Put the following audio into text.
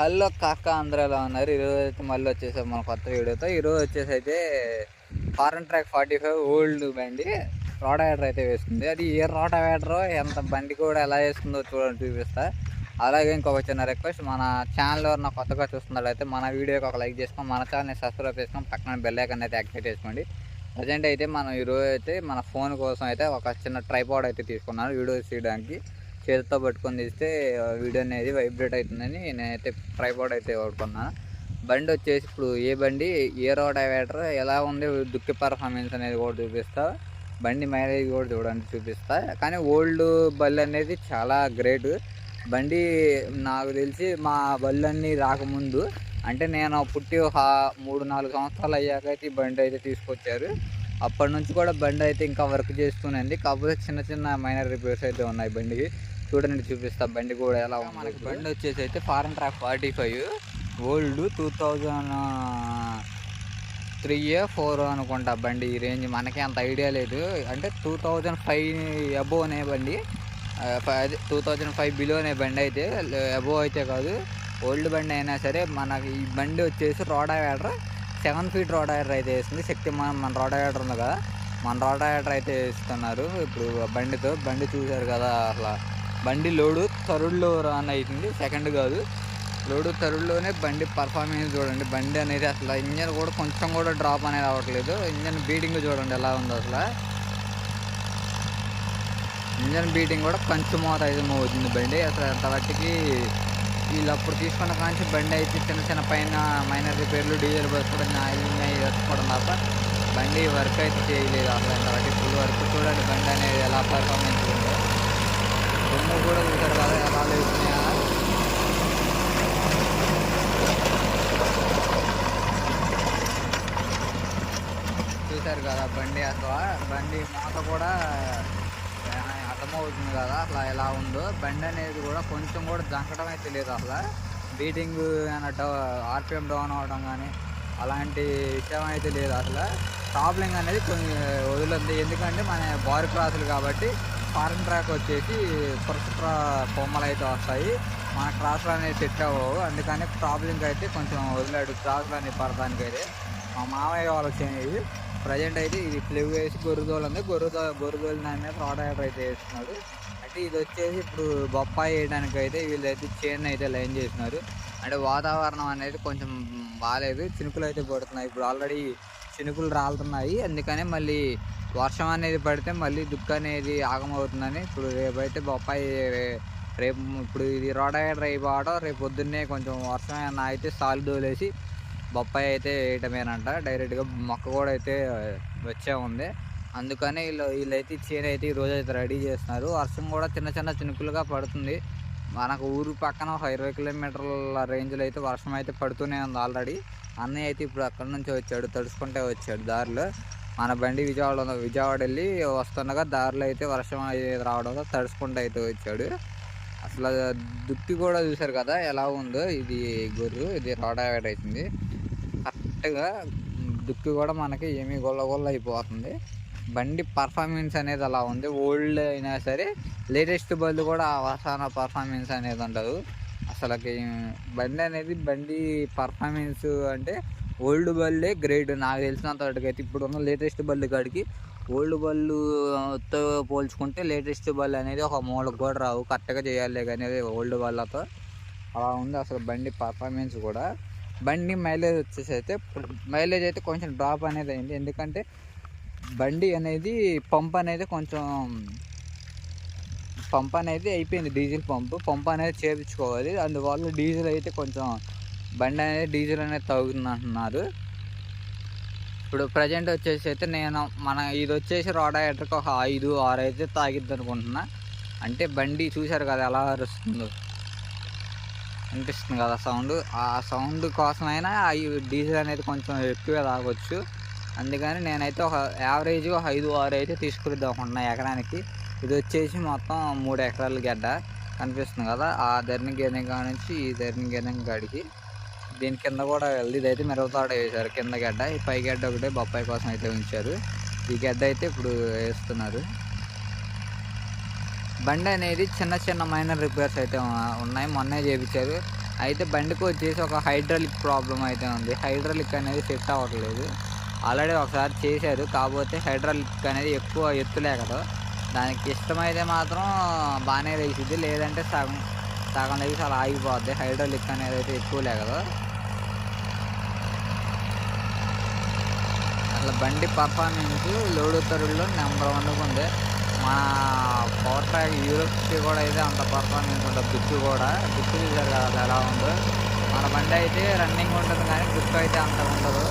Hello కాక ఆంధ్రాలో ఉన్నారు. ఈరోజు అయితే మళ్ళీ వచ్చేసాం మన కొత్త వీడియోతో. ఈరోజు వచ్చేసి అయితే Farmtrac forty five old బండి రోటావేటర్ అయితే వేస్తుంది అది ఏ రోటావేటర్ ఎంత బండి కూడా ఎలా వేస్తుందో చూడండి చూపిస్తా. అలాగే ఇంకొక చిన్న రిక్వెస్ట్ మన ఛానల్ ఎవరన్నా కొత్తగా చూస్తున్నట్లయితే మన వీడియోకి ఒక లైక్ చేసుకొని మన ఛానల్ని సబ్స్క్రైబ్ చేసుకొని పక్కన బెల్ ఐకాన్ అయితే యాక్టివేట్ చేసుకోండి. ప్రజెంట్ అయితే మనం ఈరోజు అయితే మన ఫోన్ కోసం అయితే ఒక చిన్న ట్రైపాడ్ అయితే తీసుకున్నాను వీడియో తీయడానికి. చేతితో పట్టుకొని తీస్తే వీడియో అనేది వైబ్రేట్ అవుతుందని నేనైతే ట్రైపాడ్ అయితే వాడుకున్నాను బండి వచ్చేసి ఇప్పుడు ఏ బండి ఏ రోడ్ డైవేటర్ ఎలా ఉంది దుక్కి పర్ఫార్మెన్స్ అనేది కూడా చూపిస్తా. బండి మైలేజ్ కూడా చూడండి చూపిస్తా. కానీ ఓల్డ్ బళ్ళు అనేది చాలా గ్రేట్ బండి నాకు తెలిసి మా బళ్ళన్నీ రాకముందు అంటే నేను పుట్టి ఒక మూడు నాలుగు సంవత్సరాలు అయ్యాక అయితే ఈ బండి అయితే తీసుకొచ్చారు. అప్పటి నుంచి కూడా బండి అయితే ఇంకా వర్క్ చేస్తూనే కాకపోతే చిన్న చిన్న మైనర్ రిపేర్స్ అయితే ఉన్నాయి బండికి. చూడండి చూపిస్తా. బండి కూడా ఎలా ఉంది మనకి బండి వచ్చేసి అయితే Farmtrac forty five. Old two thousand three four అనుకుంటా బండి ఈ రేంజ్. మనకి అంత ఐడియా లేదు. అంటే టూ థౌజండ్ ఫైవ్ అబోవ్ అనే బండి టూ థౌజండ్ ఫైవ్ బిలో అనే బండి అయితే అబోవ్ అయితే కాదు. ఓల్డ్ బండి అయినా సరే మనకి ఈ బండి వచ్చేసి రోడావేటర్ సెవెన్ ఫీట్ రోడావేటర్ అయితే వేస్తుంది శక్తి మన మన రోడావేటర్ ఉంది కదా. మన రోడావేటర్ అయితే ఇస్తున్నారు ఇప్పుడు బండితో. బండి చూశారు కదా అసలు. బండి లోడు థర్డ్లో రన్ అవుతుంది. సెకండ్ కాదు. లోడు థర్డ్లోనే బండి పర్ఫార్మెన్స్ చూడండి. బండి అనేది అసలు ఇంజన్ కూడా కొంచెం కూడా డ్రాప్ అనేది అవ్వట్లేదు. ఇంజన్ బీటింగ్ చూడండి ఎలా ఉందో అసలు. ఇంజన్ బీటింగ్ కూడా కొంచెం మోత అయితే అవుతుంది బండి. అసలు అంత వాటికి వీళ్ళు అప్పుడు తీసుకున్న కాంచి బండి అయితే చిన్న చిన్న పైన మైనర్ రిపేర్లు డీజిల్ పోసుకోవడం ఆయిల్ వేసుకోవడం తప్ప బండి వర్క్ అయితే చేయలేదు అసలు అంత ఫుల్ వర్క్ చూడండి బండి అనేది ఎలా పర్ఫార్మెన్స్ ఉందో. బొమ్మ కూడా చూసారు కదా ఎలా చూశారు కదా బండి అసలు. బండి మూత కూడా అర్థమవుతుంది కదా అసలు ఎలా ఉందో. బండి అనేది కూడా కొంచెం కూడా జంకడం అయితే లేదు అసలు. బీటింగ్ ఆర్పిఎం డౌన్ అవడం కానీ అలాంటి విషయం అయితే లేదు అసలు. ప్రాబ్లం అనేది కొంచెం వదులుంది ఎందుకంటే మన బార్ క్రాసులు కాబట్టి ఫారెన్ ట్రాక్ వచ్చేసి పురస కొమ్మలు అయితే వస్తాయి. మన క్రాసులు అనేది సెట్ అవ్వవు. అందుకని ప్రాబ్లంకి అయితే కొంచెం వదిలాడు. క్రాసులు అనేది పడటానికి అయితే. మా మామయ్య వాళ్ళకి వచ్చినాయి ప్రజెంట్ అయితే ఇది ఫ్లివ్ వేసి గొర్రెదోలు ఉంది. గొర్రెదో గొర్రెదోలు దాని మీద ప్రోడక్ట్ అయితే వేస్తున్నారు అంటే ఇది వచ్చేసి ఇప్పుడు బొప్పాయి వేయడానికి అయితే వీళ్ళైతే చైన్ అయితే లైన్ చేసినారు అంటే వాతావరణం అనేది కొంచెం బాగాలేదు. చినుకులు అయితే పడుతున్నాయి. ఇప్పుడు ఆల్రెడీ చినుకులు రాలుతున్నాయి. అందుకనే మళ్ళీ వర్షం అనేది పడితే మళ్ళీ దుక్కు అనేది ఆగమవుతుందని ఇప్పుడు రేపైతే బొప్పాయి రేపు ఇప్పుడు ఇది రోడవేటర్ అయిపోవడం రేపు పొద్దున్నే కొంచెం వర్షం ఏమైనా అయితే సాలు దోలేసి బొప్పాయి అయితే వేయటమేనంట. డైరెక్ట్గా మొక్క కూడా అయితే వచ్చే ఉంది. అందుకని వీళ్ళు వీళ్ళైతే చేను అయితే ఈరోజు అయితే రెడీ చేస్తున్నారు. వర్షం కూడా చిన్న చిన్న చినుకులుగా పడుతుంది. మనకు ఊరు పక్కన ఒక ఇరవై కిలోమీటర్ల రేంజ్లో అయితే వర్షం అయితే పడుతూనే ఉంది ఆల్రెడీ. అన్నయ్య అయితే ఇప్పుడు అక్కడ నుంచి వచ్చాడు తడుచుకుంటే వచ్చాడు దారిలో. మన బండి విజయవాడ విజయవాడ వెళ్ళి వస్తుండగా దారిలో అయితే వర్షం రావడంతో తడుచుకుంటూ అయితే వచ్చాడు. అసలు దుక్కి కూడా చూశారు కదా ఎలా ఉందో. ఇది గొర్రు ఇది రోడావేట్ అవుతుంది. కరెక్ట్గా దుక్కి కూడా మనకి ఏమీ గొల్ల గొల్ల అయిపోతుంది. బండి పర్ఫార్మెన్స్ అనేది అలా ఉంది. ఓల్డ్ అయినా సరే లేటెస్ట్ బళ్ళు కూడా అవసాన పర్ఫార్మెన్స్ అనేది ఉండదు. అసలుకి బండి అనేది బండి పర్ఫార్మెన్స్ అంటే ఓల్డ్ బల్లే గ్రేట్. నాకు తెలిసినంత అయితే ఇప్పుడు ఉన్న లేటెస్ట్ బళ్ళు కాడికి ఓల్డ్ బళ్ళుతో పోల్చుకుంటే లేటెస్ట్ బళ్ళు అనేది ఒక మూలకు కూడా రావు. కరెక్ట్గా చేయాలి కానీ ఓల్డ్ బళ్ళతో అలా ఉంది అసలు బండి పర్ఫార్మెన్స్ కూడా. బండి మైలేజ్ వచ్చేసి అయితే మైలేజ్ అయితే కొంచెం డ్రాప్ అనేది అయింది. ఎందుకంటే బండి అనేది పంప్ అనేది కొంచెం పంప్ అనేది అయిపోయింది డీజిల్ పంపు. పంప్ అనేది చేపించుకోవాలి. అందువల్ల డీజిల్ అయితే కొంచెం బండి అనేది డీజిల్ అనేది తగ్గుతుంది అంటున్నారు ఇప్పుడు ప్రజెంట్ వచ్చేసి అయితే నేను మన ఇది వచ్చేసి రోడాయేటర్కి ఒక ఐదు ఆరు అయితే తాగిద్ది అనుకుంటున్నా. అంటే బండి చూశారు కదా ఎలా అరుస్తుందో? అనిపిస్తుంది కదా సౌండ్. ఆ సౌండ్ కోసమైనా ఈ డీజిల్ అనేది కొంచెం ఎక్కువే తాగొచ్చు. అందుకని నేనైతే ఒక యావరేజ్ ఒక ఐదు ఆరు అయితే తీసుకురిద్దాం అనుకుంటున్నా ఎకరానికి. ఇది వచ్చేసి మొత్తం మూడు ఎకరాల గడ్డ కనిపిస్తుంది కదా. ఆ ధరణి గేదె కాడ నుంచి ఈ ధరణి గేదె కాడికి. దీని కింద కూడా ఇదైతే మిరపతోట వేశారు కింద గడ్డ. ఈ పై గడ్డ ఒకటే బొప్పాయి కోసం అయితే ఉంచారు. ఈ గడ్డ అయితే ఇప్పుడు వేస్తున్నారు. బండి అనేది చిన్న చిన్న మైనర్ రిపేర్స్ అయితే ఉన్నాయి. మొన్నే చేయించారు అయితే బండికి వచ్చేసి ఒక హైడ్రాలిక్ ప్రాబ్లం అయితే ఉంది. హైడ్రాలిక్ అనేది సెట్ అవ్వట్లేదు. ఆల్రెడీ ఒకసారి చేశారు. కాకపోతే హైడ్రాలిక్ అనేది ఎక్కువ ఎత్తులే కదా దానికి ఇష్టమైతే మాత్రం బాగానే వేసిద్ది లేదంటే సగం సగం లేసి అలా ఆగిపోద్ది. హైడ్రోలిక్ అనేది అయితే ఎక్కువలే కదా అట్లా బండి పర్ఫార్మెన్స్ లోడ్ నెంబర్ వన్గా ఉంది. మన పవర్ ట్రాక్ యూరోప్కి కూడా అయితే అంత పర్ఫార్మెన్స్ ఉంటుంది బుక్ కూడా. బుక్ చూసారు కదా అది ఎలా ఉందో. మన బండి అయితే రన్నింగ్ ఉంటుంది కానీ బుక్ అయితే అంత ఉండదు.